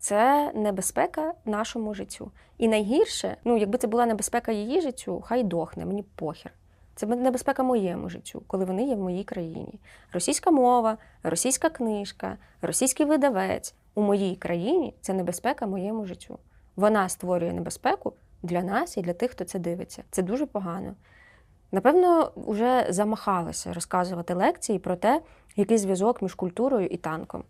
це небезпека нашому життю. І найгірше, ну якби це була небезпека її життю, хай дохне, мені похер. Це небезпека моєму життю, коли вони є в моїй країні. Російська мова, російська книжка, російський видавець у моїй країні це небезпека моєму життю. Вона створює небезпеку для нас і для тих, хто це дивиться. Це дуже погано. Напевно, вже замахалася розказувати лекції про те, який зв'язок між культурою і танком.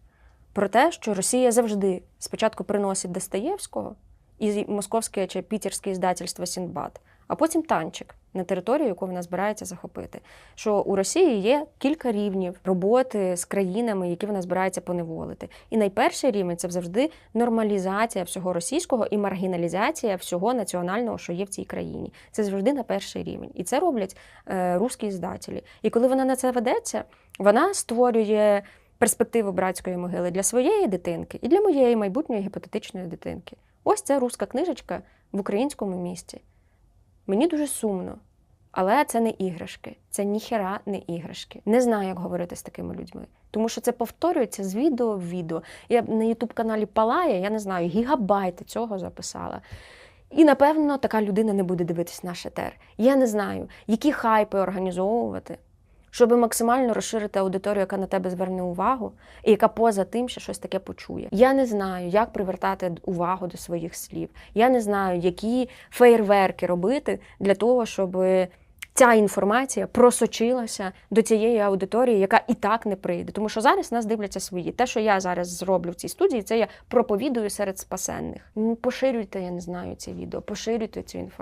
Про те, що Росія завжди спочатку приносить Достоєвського і московське чи пітерське іздательство Сіндбад, а потім танчик на територію, яку вона збирається захопити. Що у Росії є кілька рівнів роботи з країнами, які вона збирається поневолити. І найперший рівень це завжди нормалізація всього російського і маргіналізація всього національного, що є в цій країні. Це завжди на перший рівень. І це роблять е, русські іздателі. І коли вона на це ведеться, вона створює перспективу братської могили для своєї дитинки і для моєї майбутньої гіпотетичної дитинки. Ось це руська книжечка в українському місті. Мені дуже сумно, але це не іграшки, це ніхера не іграшки. Не знаю, як говорити з такими людьми, тому що це повторюється з відео в відео. Я на Ютуб-каналі Палає, я не знаю, гігабайти цього записала. І напевно така людина не буде дивитись наш етер. Я не знаю, які хайпи організовувати, щоб максимально розширити аудиторію, яка на тебе зверне увагу, і яка поза тим ще щось таке почує. Я не знаю, як привертати увагу до своїх слів. Я не знаю, які фейерверки робити для того, щоб ця інформація просочилася до цієї аудиторії, яка і так не прийде. Тому що зараз нас дивляться свої. Те, що я зараз зроблю в цій студії, це я проповідую серед спасенних. Поширюйте, я не знаю, ці відео, поширюйте цю інформацію.